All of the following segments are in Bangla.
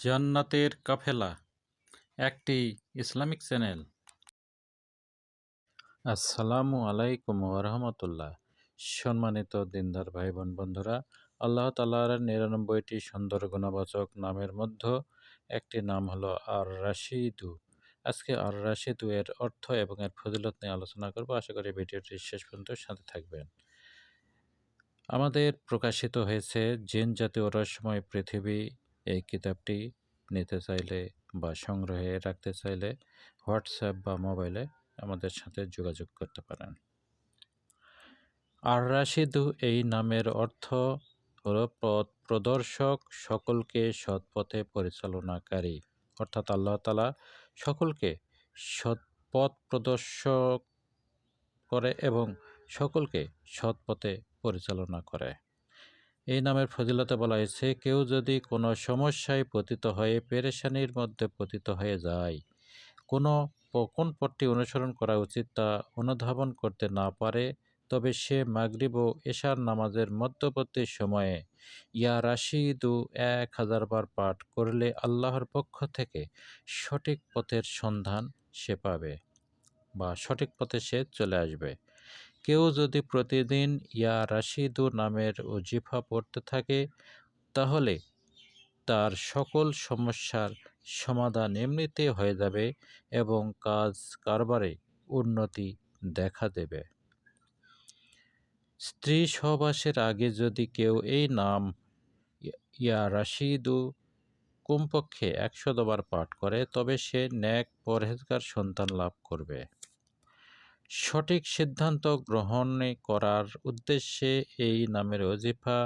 জান্নাতের কাফেলা, একটি ইসলামিক চ্যানেল। আসসালামু আলাইকুম ওরহমতুল্লাহ সম্মানিত দিনদার ভাই বোন বন্ধুরা, আল্লাহ তালার নিরানব্বইটি সুন্দর গুণবাচক নামের মধ্যে একটি নাম হলো আর রাশিদু আজকে আর রাশিদু এর অর্থ এবং এর ফজিলত নিয়ে আলোচনা করব। আশা করি ভিডিওটি শেষ পর্যন্ত সাথে থাকবেন। আমাদের প্রকাশিত হয়েছে জিন জাতীয় রহস্যময় পৃথিবী এই কিতাবটি নিতে চাইলে বা সংগ্রহে রাখতে চাইলে হোয়াটসঅ্যাপ বা মোবাইলে আমাদের সাথে যোগাযোগ করতে পারেন। আর রাশিদু এই নামের অর্থ হলো পথ প্রদর্শক, সকলকে সৎ পথে পরিচালনাকারী। অর্থাৎ আল্লাহ তালা সকলকে সৎ পথ প্রদর্শক করে এবং সকলকে সৎ পথে পরিচালনা করে। এই নামের ফজিলতে বলা হয়েছে, কেউ যদি কোনো সমস্যায় পতিত হয়ে পেরেশানির মধ্যে পতিত হয়ে যায়, কোনো কোন পথটি অনুসরণ করা উচিত তা অনুধাবন করতে না পারে, তবে সে মাগরিব ও এশার নামাজের মধ্যবর্তী সময়ে ইয়া রাশিদু এক হাজার বার পাঠ করলে আল্লাহর পক্ষ থেকে সঠিক পথের সন্ধান সে পাবে বা সঠিক পথে সে চলে আসবে। কেউ যদি প্রতিদিন ইয়া রাশিদু নামের ওজিফা পড়তে থাকে, তাহলে তার সকল সমস্যার সমাধান এমনিতে হয়ে যাবে এবং কাজ কারবারে উন্নতি দেখা দেবে। স্ত্রী সহবাসের আগে যদি কেউ এই নাম ইয়া রাশিদু কমপক্ষে একশো দবার পাঠ করে, তবে সে ন্যাক পরহেজগার সন্তান লাভ করবে। সঠিক সিদ্ধান্ত গ্রহণ করার উদ্দেশ্যে এই নামের অজিফা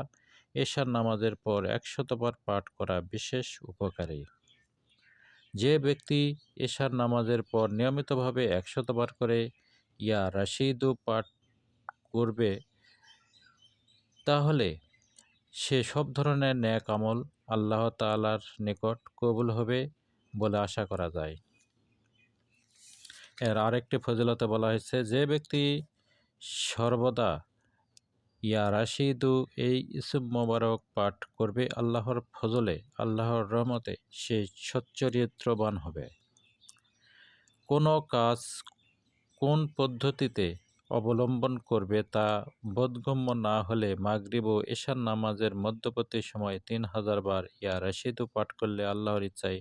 এশার নামাজের পর একশতবার পাঠ করা বিশেষ উপকারী। যে ব্যক্তি এশার নামাজের পর নিয়মিতভাবে একশতবার করে ইয়া রাশিদু পাঠ করবে, তাহলে সে সব ধরনের ন্যাক আমল আল্লাহ তালার নিকট কবুল হবে বলে আশা করা যায়। এর আরেকটি ফজিলতে বলা হয়েছে, যে ব্যক্তি সর্বদা ইয়া রাশিদু, এই ইসুম মোবারক পাঠ করবে আল্লাহর ফজলে, আল্লাহর রহমতে সে সচ্চরিত্রবান হবে। কোনো কাজ কোন পদ্ধতিতে অবলম্বন করবে তা বোধগম্য না হলে মাগরিব ও এশার নামাজের মধ্যবর্তী সময় তিন হাজার বার ইয়া রাশিদু পাঠ করলে আল্লাহর ইচ্ছায়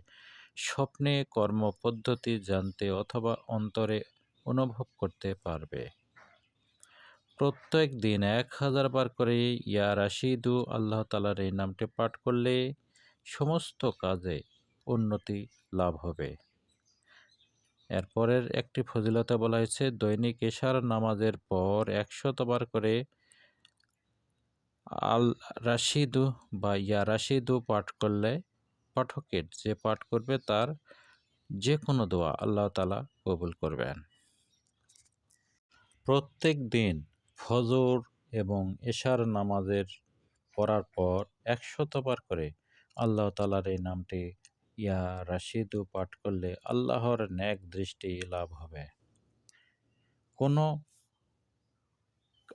স্বপ্নে কর্ম পদ্ধতি জানতে অথবা অন্তরে অনুভব করতে পারবে। প্রত্যেক দিন এক হাজার বার করে ইয়া রাশিদু আল্লাহ তালার এই নামটি পাঠ করলে সমস্ত কাজে উন্নতি লাভ হবে। এরপরের একটি ফজিলতে বলা হয়েছে, দৈনিক এশার নামাজের পর একশতবার করে আল রাশিদু বা ইয়া রাশিদু পাঠ করলে পাঠকের যে পাঠ করবে তার যে কোনো দোয়া আল্লাহ তালা কবুল করবেন। প্রত্যেক দিন ফজর এবং এশার নামাজের পড়ার পর একশতবার করে আল্লাহ তালার এই নামটি ইয়া রাশিদু পাঠ করলে আল্লাহর ন্যাক দৃষ্টি লাভ হবে। কোনো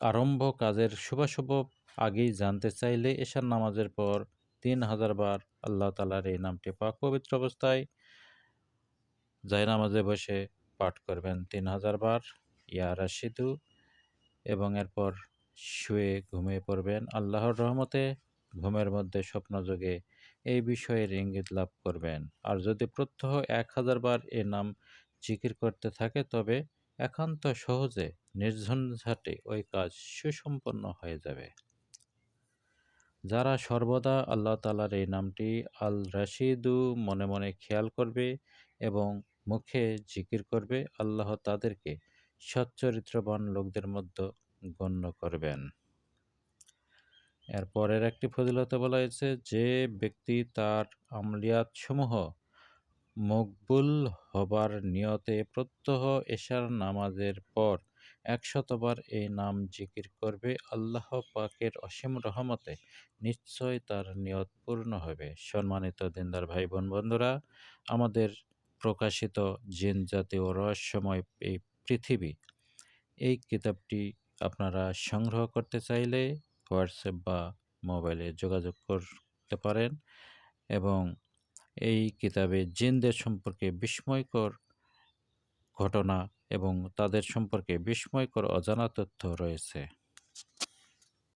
আরম্ভ কাজের শুভাশুভ আগেই জানতে চাইলে এশার নামাজের পর তিন হাজার বার আল্লাহ তালার এই নামটি পাক পবিত্র অবস্থায় জায় নামাজে বসে পাঠ করবেন। তিন হাজার বার ইয়া রাশিদু এবং এরপর শুয়ে ঘুমিয়ে পড়বেন। আল্লাহর রহমতে ঘুমের মধ্যে স্বপ্নযোগে এই বিষয়ের ইঙ্গিত লাভ করবেন। আর যদি প্রত্যহ এক হাজার বার এ নাম জিকির করতে থাকে, তবে একান্ত সহজে, নির্ঝঞ্ঝাটে ওই কাজ সুসম্পন্ন হয়ে যাবে। যারা সর্বদা আল্লাহ তালার এই নামটি আল রাশিদু মনে মনে খেয়াল করবে এবং মুখে জিকির করবে, আল্লাহ তাদেরকে সচ্চরিত্রবান লোকদের মধ্যে গণ্য করবেন। এরপরের একটি ফজিলতে বলা হয়েছে যে ব্যক্তি তার আমলিয়াতসমূহ মকবুল হবার নিয়তে প্রত্যহ এশার নামাজের পর একশতবার এই নাম জিকির করবে আল্লাহ পাকের অসীম রহমতে, নিশ্চয় তার নিয়ত পূর্ণ হবে। সম্মানিত দিনদার ভাই বোন বন্ধুরা, আমাদের প্রকাশিত জিন জাতীয় রহস্যময় এই পৃথিবী, এই কিতাবটি আপনারা সংগ্রহ করতে চাইলে হোয়াটসঅ্যাপ বা মোবাইলে যোগাযোগ করতে পারেন এবং এই কিতাবে জিনদের সম্পর্কে বিস্ময়কর ঘটনা এবং তাদের সম্পর্কে বিস্ময়কর অজানা তথ্য রয়েছে।